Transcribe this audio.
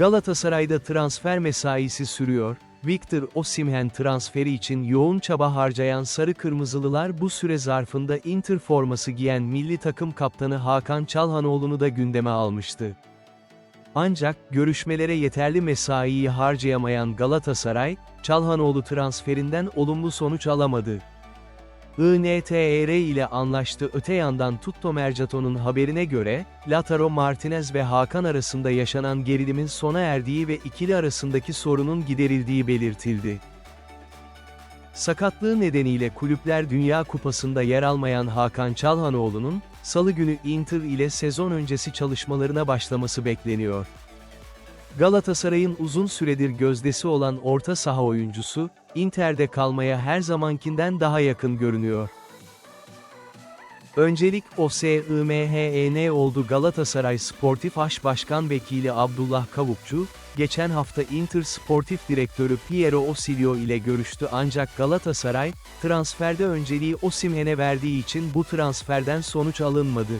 Galatasaray'da transfer mesaisi sürüyor, Victor Osimhen transferi için yoğun çaba harcayan Sarı Kırmızılılar bu süre zarfında Inter forması giyen milli takım kaptanı Hakan Çalhanoğlu'nu da gündeme almıştı. Ancak, görüşmelere yeterli mesaiyi harcayamayan Galatasaray, Çalhanoğlu transferinden olumlu sonuç alamadı. INTR ile anlaştı öte yandan Tutto Mercato'nun haberine göre, Lautaro Martinez ve Hakan arasında yaşanan gerilimin sona erdiği ve ikili arasındaki sorunun giderildiği belirtildi. Sakatlığı nedeniyle Kulüpler Dünya Kupası'nda yer almayan Hakan Çalhanoğlu'nun, Salı günü Inter ile sezon öncesi çalışmalarına başlaması bekleniyor. Galatasaray'ın uzun süredir gözdesi olan orta saha oyuncusu, Inter'de kalmaya her zamankinden daha yakın görünüyor. Öncelik OSIMHEN oldu Galatasaray Sportif Aş Başkan Vekili Abdullah Kavukçu, geçen hafta Inter Sportif Direktörü Piero Osilio ile görüştü ancak Galatasaray, transferde önceliği Osimhen'e verdiği için bu transferden sonuç alınmadı.